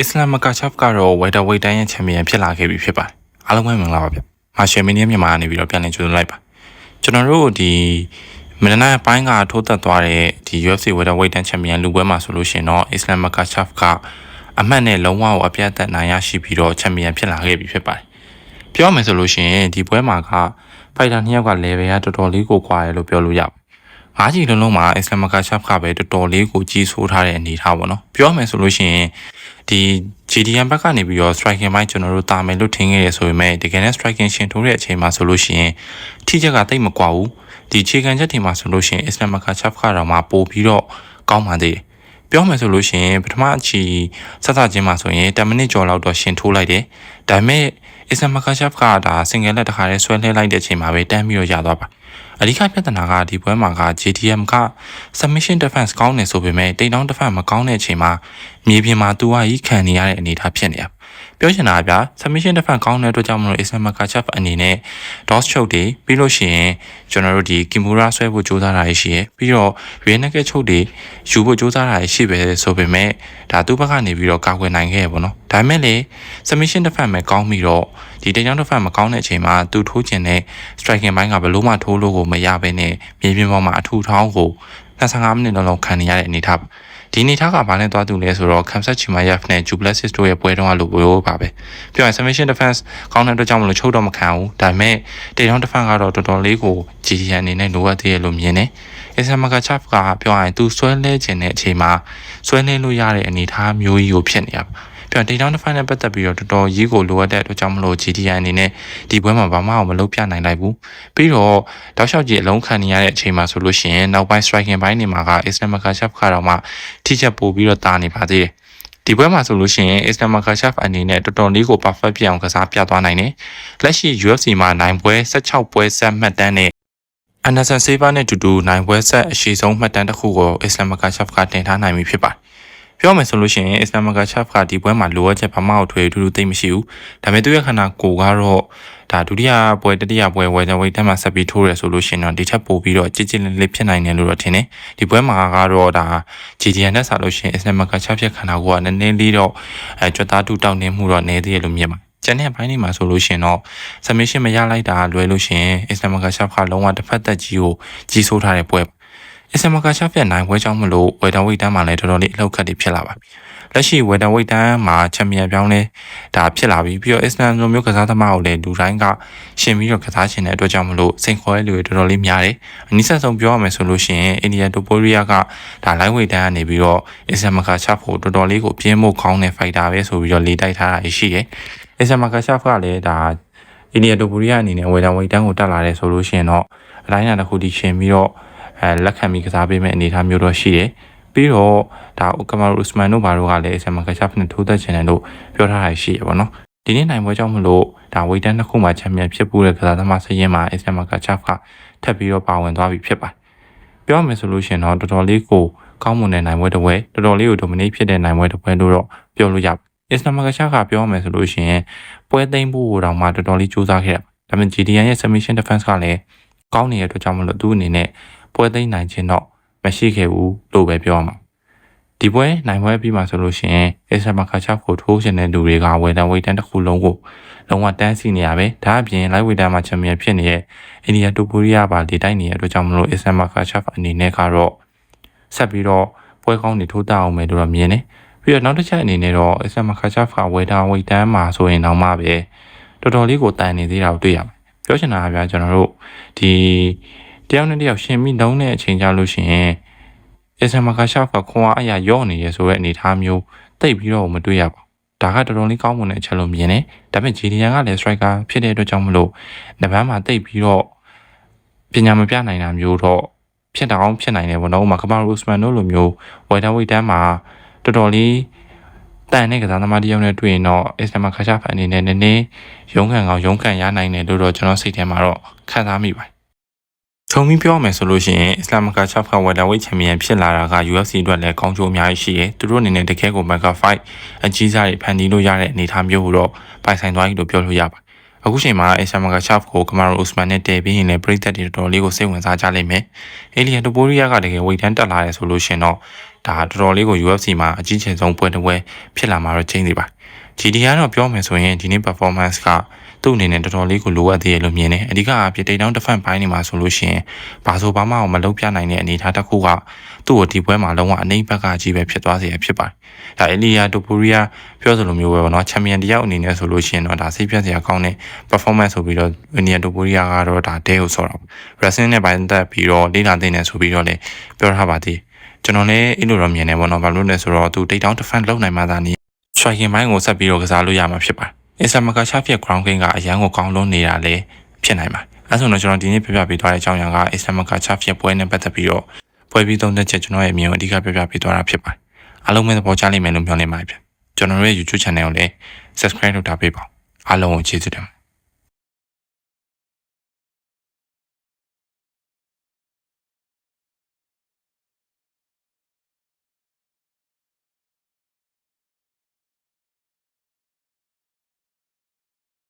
အစ္စလမ်မကာချပ်ကတော့ဝေတာဝေတန်ရဲ့ချန်ပီယံဖြစ်လာခဲ့ပြီဖြစ်ပါတယ်အားလုံးပဲမင်္ဂလာပါဗျမာရှယ်မီနီယမ်မြန်မာကနေပြီးတော့ပြန်လည်ကြိုဆိုလိုက်ပါကျွန်တော်တို့ဒီမနက်နေ့ပိုင်းကထိုးသက်သွားတဲ့ဒီ UFC ဝေတာဝေတန်ချန်ပီယံလူပွဲမှာဆိုလို့ရှိရင်တော့အစ္စလမ်မကာချပ်ကအမှတ်နဲ့လုံးဝကိုအပြတ်သက်နိုင်ရရှိပြီးတော့ချန်ပီယံဖြစ်လာခဲ့ပြီဖြစ်ပါတယ်ပြောမယ်ဆိုလို့ရှိရင်ဒီပွဲမှာကဖိုက်တာနှစ်ယောက်က level ကတော်တော်လေးကိုကွာတယ်လို့ပြောလို့ရပါတယ် ငါးချီလုံးလုံးမှာအစ္စလမ်မကာချပ်ကပဲတော်တော်လေးကိုကြီးဆိုးထားတဲ့အနေအထားပေါ့နော်ပြောမယ်ဆိုလို့ရှိရင်ဒီ GDM ဘက်ကနေပြီးတော့ striking ဘိုင်းကျွန်တော်တို့တာမယ်လို့ထင်ခဲ့ရဆိုပေမဲ့တကယ်နဲ့ striking ရှင်ထိုးတဲ့အချိန်မှာဆိုလို့ရှိရင်ထိချက်ကတိတ်မကွာဘူးဒီခြေခံချက်တွေမှာဆိုလို့ရှိရင် Islam Makhachev ကတော့မှပို့ပြီးတော့ကောင်းပါသေးတယ်ပြောမယ်ဆိုလို့ရှိရင်ပထမအချီဆက်စချင်းမှာဆိုရင်10မိနစ်ကျော်လောက်တော့ရှင်ထိုးလိုက်တယ်ဒါပေမဲ့ Islam Makhachev ကဒါ single လက်တစ်ခါလေးဆွဲလှဲလိုက်တဲ့အချိန်မှာပဲတန်းပြီးတော့ရသွားပါ အဓိကပြဿနာကဒီပွဲမှာက JDM က submission defense ကောင်းနေဆိုပေမဲ့တိတ်တောင်း defense မကောင်းတဲ့အချိန်မှာမြေပြင်မှာသူကကြီးခံနေရတဲ့အနေအထားဖြစ်နေရ ပြောချင်တာကဗျာ submission defense ကောင်းတဲ့အတွက်ကြောင့်မလို့ Islam Makhachev အနေနဲ့ DOS choke တွေပြီးလို့ရှိရင်ကျွန်တော်တို့ဒီ Kimura ဆွဲဖို့ကြိုးစားတာရှိရယ်ပြီးတော့ rear naked choke တွေယူဖို့ကြိုးစားတာရှိပဲဆိုပေမဲ့ဒါသူ့ဘက်ကနေပြီးတော့ကာကွယ်နိုင်ခဲ့ရပေါ့နော်ဒါပေမဲ့လေ submission defense ပဲကောင်းပြီးတော့ဒီတိတ်တောင်း defense မကောင်းတဲ့အချိန်မှာသူထိုးကျင်တဲ့ striking ဘိုင်းကဘလို့မှထိုးလို့ကိုမရဘဲနဲ့မြေပြင်ပေါ်မှာအထူထောင်းကို25မိနစ်လုံးလုံးခံနေရတဲ့အနေအထားပါ ဒီအနေထားကဘာနဲ့သွားတူလဲဆိုတော့ Kamsat Chimaev နဲ့ Jubilesis တို့ရဲ့ပွဲတုန်းကလိုပဲပါပဲပြောရင် submission defense ကောင်းတဲ့အတွက်ကြောင့်မလို့ချုပ်တော့မခံဘူးဒါပေမဲ့တေတောင်း defense ကတော့တော်တော်လေးကို GDN အနေနဲ့လိုအပ်သေးရလို့မြင်တယ်အစ္စမကာချပ်ကပြောရရင်သူဆွဲလဲခြင်းတဲ့အချိန်မှာဆွဲလဲလို့ရတဲ့အနေအထားမျိုးကြီးကိုဖြစ်နေရပါ ပြန်ဒေတာတစ်ဖိုင်နဲ့ပတ်သက်ပြီးတော့တော်တော်ကြီးကိုလိုအပ်တဲ့အတွက်ကြောင့်မလို့ GDI အနေနဲ့ဒီပွဲမှာဘာမှမလုပ်ပြနိုင်လိုက်ဘူးပြီးတော့တောက်လျှောက်ကြီးအလုံးခံနေရတဲ့အချိန်မှာဆိုလို့ရှိရင်နောက်ပိုင်း striking ဘိုင်းနေမှာက Islam Makhachev ကတော့မှထိချက်ပို့ပြီးတော့တာနေပါသေးတယ်ဒီပွဲမှာဆိုလို့ရှိရင် Islam Makhachev အနေနဲ့တော်တော်လေးကို perfect ပြအောင်ကစားပြသွားနိုင်တယ်လက်ရှိ UFC မှာနိုင်ပွဲ16ပွဲဆက်မှတ်တမ်းနဲ့ Anderson Silva နဲ့တူတူနိုင်ပွဲဆက်အရှိဆုံးမှတ်တမ်းတစ်ခုကို Islam Makhachev ကတင်ထားနိုင်ပြီဖြစ်ပါတယ် ပြောမယ်ဆိုလို့ရှိရင် Islam Makhachev ကဒီပွဲမှာလိုအပ်ချက်ဘာမှထွေထူးထူးသိမ့်မရှိဘူးဒါပေမဲ့သူရဲ့ခန္ဓာကိုယ်ကတော့ဒါဒုတိယပွဲတတိယပွဲဝယ်ကြဝိတ်တက်မှာဆက်ပြီးထိုးရဆိုလို့ရှိရင်တော့ဒီထက်ပိုပြီးတော့ကြည်ကြည်လင်လင်ဖြစ်နိုင်တယ်လို့တော့ထင်တယ်ဒီပွဲမှာကတော့ဒါ GDN နဲ့ဆက်လို့ရှိရင် Islam Makhachev ရဲ့ခန္ဓာကိုယ်ကနည်းနည်းလေးတော့အဲကြွသားတူတောက်နေမှုတော့နည်းသေးတယ်လို့မြင်ပါတယ်ကျန်တဲ့ဘိုင်းတွေမှာဆိုလို့ရှိရင်တော့ submission မရလိုက်တာလွယ်လို့ရှိရင် Islam Makhachev ကလုံးဝတစ်ဖက်သက်ကြီးကိုကြီးစိုးထားတဲ့ပွဲ အစ္စမကာရှာဖက်နိုင်ပွဲကြောင့်မလို့ဝေတာဝိတ်တန်းမှာလည်းတော်တော်လေးအလောက်ခတ်တွေဖြစ်လာပါပြီ။လက်ရှိဝေတာဝိတ်တန်းမှာချန်ပီယံပြောင်းလဲဒါဖြစ်လာပြီပြီးတော့အစ္စလမ်လိုမျိုးကစားသမားကိုလည်းလူတိုင်းကရှင်ပြီးတော့ကစားချင်တဲ့အတွက်ကြောင့်မလို့စိန်ခေါ်တဲ့လူတွေတော်တော်လေးများတယ်။အနည်းဆက်ဆုံးပြောရမယ်ဆိုလို့ရှိရင်အိန္ဒိယတိုပိုရီးယားကဒါလိုင်းဝိတ်တန်းကနေပြီးတော့အစ္စမကာရှာဖို့တော်တော်လေးကိုပြင်းဖို့ခေါင်းတဲ့ဖိုက်တာပဲဆိုပြီးတော့လေးတိုက်ထားတာရှိတယ်။အစ္စမကာရှာဖကလည်းဒါအိန္ဒိယတိုပိုရီးယားအနေနဲ့ဝေတာဝိတ်တန်းကိုတက်လာတယ်ဆိုလို့ရှိရင်တော့အတိုင်းအတာတစ်ခုတည်ရှင်ပြီးတော့ အဲလက်ခံပြီးကစားပေးမဲ့အနေအထားမျိုးတော့ရှိတယ်ပြီးတော့ဒါကမာရူစမန်တို့ဘာတို့ကလည်းအစမကချပ်နဲ့ထိုးသက်ချင်တယ်လို့ပြောထားတာရှိရပါတော့ဒီနေ့နိုင်ပွဲကြောင့်မလို့ဒါဝေတန်တစ်ခုမှချန်ပီယံဖြစ်ပူးတဲ့ကစားသမားစရင်မှာအစမကချပ်ကထပ်ပြီးတော့ပါဝင်သွားပြီဖြစ်ပါတယ်ပြောမယ်ဆိုလို့ရှိရင်တော့တော်တော်လေးကိုကောင်းမွန်တဲ့နိုင်ပွဲတစ်ပွဲတော်တော်လေးကိုဒိုမနီဖြစ်တဲ့နိုင်ပွဲတစ်ပွဲလို့တော့ပြောလို့ရပါအစ္စလာမကရှာကပြောမယ်ဆိုလို့ရှိရင်ပွဲသိမ်းဖို့တောင်မှတော်တော်လေးစူးစမ်းခဲ့တာဒါပေမဲ့ GDN ရဲ့ submission defense ကလည်းကောင်းနေတဲ့အတွက်ကြောင့်မလို့သူ့အနေနဲ့ ပွဲသိမ်းနိုင်ခြင်းတော့မရှိခဲ့ဘူးလို့ပဲပြောရမှာဒီပွဲနိုင်ပွဲပြီးမှဆိုလို့ရှိရင်အစ္စမခါချကိုထိုးရှင်တဲ့လူတွေကဝယ်တန်ဝေးတန်တစ်ခုလုံးကိုလုံးဝတန်းစီနေရပဲဒါအပြင်လိုက်ဝေးတန်မှာချန်ပီယံဖြစ်နေတဲ့အိန္ဒိယတိုပိုရီးယားပါလေတိုက်နေတဲ့အတွက်ကြောင့်မလို့အစ္စမခါချအနေနဲ့ကတော့ဆက်ပြီးတော့ပွဲကောင်းတွေထိုးတတ်အောင်မယ်လို့တော့မြင်တယ်ပြီးတော့နောက်တစ်ချက်အနေနဲ့တော့အစ္စမခါချကဝေတာဝေးတန်မှာဆိုရင်တော့မှပဲတော်တော်လေးကိုတန်နေသေးတာကိုတွေ့ရမယ်ပြောချင်တာကဗျာကျွန်တော်တို့ဒီ တယောက်နဲ့တယောက်ရှင်မိလုံးတဲ့အချိန်ကြလို့ရှိရင်အစ္စမကာရှာကခွန်အားအရာရော့နေရဆိုတဲ့အနေအထားမျိုးတိတ်ပြီးတော့မတွေ့ရပါဘူးဒါကတော်တော်လေးကောင်းမွန်တဲ့အချက်လို့မြင်တယ်ဒါပေမဲ့ JDN ကလည်း striker ဖြစ်တဲ့အတွက်ကြောင့်မလို့နဗန်းမှာတိတ်ပြီးတော့ပညာမပြနိုင်တာမျိုးတော့ဖြစ်တောင်ဖြစ်နိုင်တယ်ဘောနော်ဥမာကမာရူစမန်တို့လိုမျိုးဝိုင်တာဝိတ်တန်းမှာတော်တော်လေးတန်တဲ့ကစားသမားတယောက်နဲ့တွေ့ရင်တော့အစ္စလာမ်ခါရှာဖန်အနေနဲ့နည်းနည်းရုန်းကန်ကောင်ရုန်းကန်ရနိုင်တယ်လို့တော့ကျွန်တော်စိတ်ထဲမှာတော့ခံစားမိပါတယ် ထုံပြီးပြောမယ်ဆိုလို့ရှိရင်အစ္စလာမ်ကာချပ်ဖဝယ်တာဝိတ်ချန်ပီယံဖြစ်လာတာက UFC အတွက်လည်းကောင်းကျိုးအများကြီးရှိတယ်။သူတို့အနေနဲ့တကယ်ကို Mega Fight အကြီးစားတွေဖန်တီးလို့ရတဲ့အနေအထားမျိုးကိုတော့ပိုင်ဆိုင်သွားပြီလို့ပြောလို့ရပါတယ်။အခုချိန်မှာအစ္စလာမ်ကာချပ်ကိုကမာရိုအိုစမန်နဲ့တည်ပြီးရင်လည်းပြည်သက်တွေတော်တော်လေးကိုစိတ်ဝင်စားကြလိမ့်မယ်။အေလီယန်တိုပိုရီးယားကတကယ်ဝိတ်တန်းတက်လာတယ်ဆိုလို့ရှိရင်တော့ဒါတော်တော်လေးကို UFC မှာအကြီးကျယ်ဆုံးပွဲတစ်ပွဲဖြစ်လာမှာတော့ချိန်နေပါ GD ကတော့ပြောမယ်ဆိုရင်ဒီနေ့ performance က သူ့အနေနဲ့တော်တော်လေးကိုလိုအပ်သေးတယ်လို့မြင်တယ်အဓိကအဖြစ်တိတ်တောင်းတစ်ဖက်ပိုင်းနေမှာဆိုလို့ရှိရင်ဘာဆိုဘာမှအောင်မလုပ်ပြနိုင်တဲ့အနေအထားတစ်ခုကသူ့ကိုဒီပွဲမှာလုံးဝအနှိမ့်ဘက်ကကြီးပဲဖြစ်သွားစေရဖြစ်ပါတယ်ဒါအီလီယာတိုပူရီယာပြောစလိုမျိုးပဲပေါ့နော်ချန်ပီယံတယောက်အနေနဲ့ဆိုလို့ရှိရင်တော့ဒါစိတ်ပြတ်စရာကောင်းတဲ့ performance ဆိုပြီးတော့ဝီနီယာတိုပူရီယာကတော့ဒါဒဲကိုဆော့တော့ wrestling နဲ့ပိုင်းသက်ပြီးတော့လေ့လာသိနေဆိုပြီးတော့လည်းပြောထားပါသေးတယ်ကျွန်တော်လည်းအဲ့လိုတော့မြင်နေပေါ့နော်ဘာလို့လဲဆိုတော့သူတိတ်တောင်း defend လုပ်နိုင်မှသာနေ striking ဘိုင်းကိုဆက်ပြီးတော့ကစားလို့ရမှာဖြစ်ပါတယ်။ Islamaka ချဖြစ် ground game ကအရန်ကိုကောင်းလုံးနေတာလည်းဖြစ်နိုင်ပါတယ်။အဲဆိုတော့ကျွန်တော်ဒီနေ့ပြပြပေးသွားတဲ့အကြောင်းအရာက Islamaka ချဖြစ်ပွဲနဲ့ပတ်သက်ပြီးတော့ပွဲပြီးသုံးသက်ချက်ကျွန်တော်ရဲ့အမြင်ကိုအဓိကပြပြပေးသွားတာဖြစ်ပါတယ်။အားလုံးပဲသဘောကျလိမ့်မယ်လို့မျှော်လင့်ပါတယ်ဗျ။ကျွန်တော်ရဲ့ YouTube channel ကိုလည်း subscribe လုပ်ထားပေးပါဦး။အားလုံးကိုကျေးဇူးတင်ပါတယ်